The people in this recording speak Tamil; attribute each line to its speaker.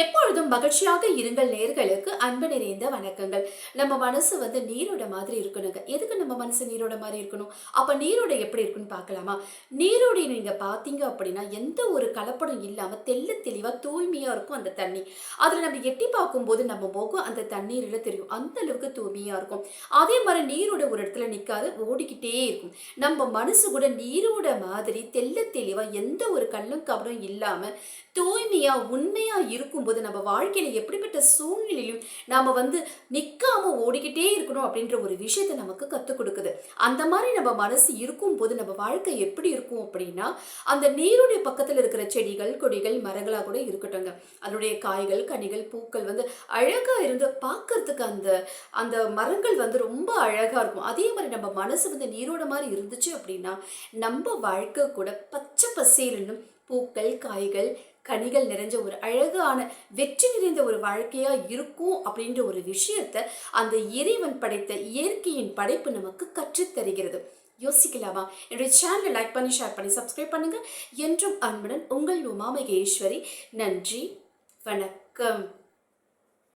Speaker 1: எப்பொழுதும் மகிழ்ச்சியாக இருங்கள் நேர்களுக்கு அன்பு நிறைந்த வணக்கங்கள். நம்ம மனசு வந்து நீரோட மாதிரி இருக்கணுங்க. எதுக்கு நம்ம மனசு நீரோட மாதிரி இருக்கணும்? அப்ப நீரோட எப்படி இருக்குன்னு பார்க்கலாமா? நீரோடைய நீங்க பார்த்தீங்க அப்படின்னா எந்த ஒரு கலப்படம் இல்லாம தெல்ல தெளிவா தூய்மையா இருக்கும் அந்த தண்ணி. அதுல நம்ம எட்டி பார்க்கும்போது நம்ம முகம் அந்த தண்ணீர்ல தெரியும். அந்த அளவுக்கு தூய்மையா இருக்கும். அதே மாதிரி நீரோட ஒரு இடத்துல நிக்காது ஓடிக்கிட்டே இருக்கும். நம்ம மனசு கூட நீரோட மாதிரி தெல்ல தெளிவா எந்த ஒரு கல்லும் கபடும் இல்லாம தூய்மையா உண்மையா இருக்கும்போது நம்ம வாழ்க்கையில் எப்படிப்பட்ட சூழ்நிலையிலும் நாம் வந்து நிற்காமல் ஓடிக்கிட்டே இருக்கணும் அப்படின்ற ஒரு விஷயத்தை நமக்கு கற்றுக் கொடுக்குது. அந்த மாதிரி நம்ம மனசு இருக்கும்போது நம்ம வாழ்க்கை எப்படி இருக்கும் அப்படின்னா அந்த நீருடைய பக்கத்தில் இருக்கிற செடிகள் கொடிகள் மரங்களாக கூட இருக்கட்டுங்க அதனுடைய காய்கள் கனிகள் பூக்கள் வந்து அழகாக இருந்து பார்க்கறதுக்கு அந்த அந்த மரங்கள் வந்து ரொம்ப அழகாக இருக்கும். அதே மாதிரி நம்ம மனசு வந்து நீரோட மாதிரி இருந்துச்சு அப்படின்னா நம்ம வாழ்க்கை கூட பச்சை பசேல்னு பூக்கள் காய்கள் கனிகள் நிறைஞ்ச ஒரு அழகான வெற்றி நிறைந்த ஒரு வாழ்க்கையா இருக்கும் அப்படின்ற ஒரு விஷயத்த அந்த இறைவன் படைத்த இயற்கையின் படைப்பு நமக்கு கற்றுத் தருகிறது யோசிக்கலாமா? என்னுடைய சேனலை லைக் பண்ணி ஷேர் பண்ணி சப்ஸ்கிரைப் பண்ணுங்க. என்றும் அன்புடன் உங்கள் உமா மகேஸ்வரி நன்றி வணக்கம்.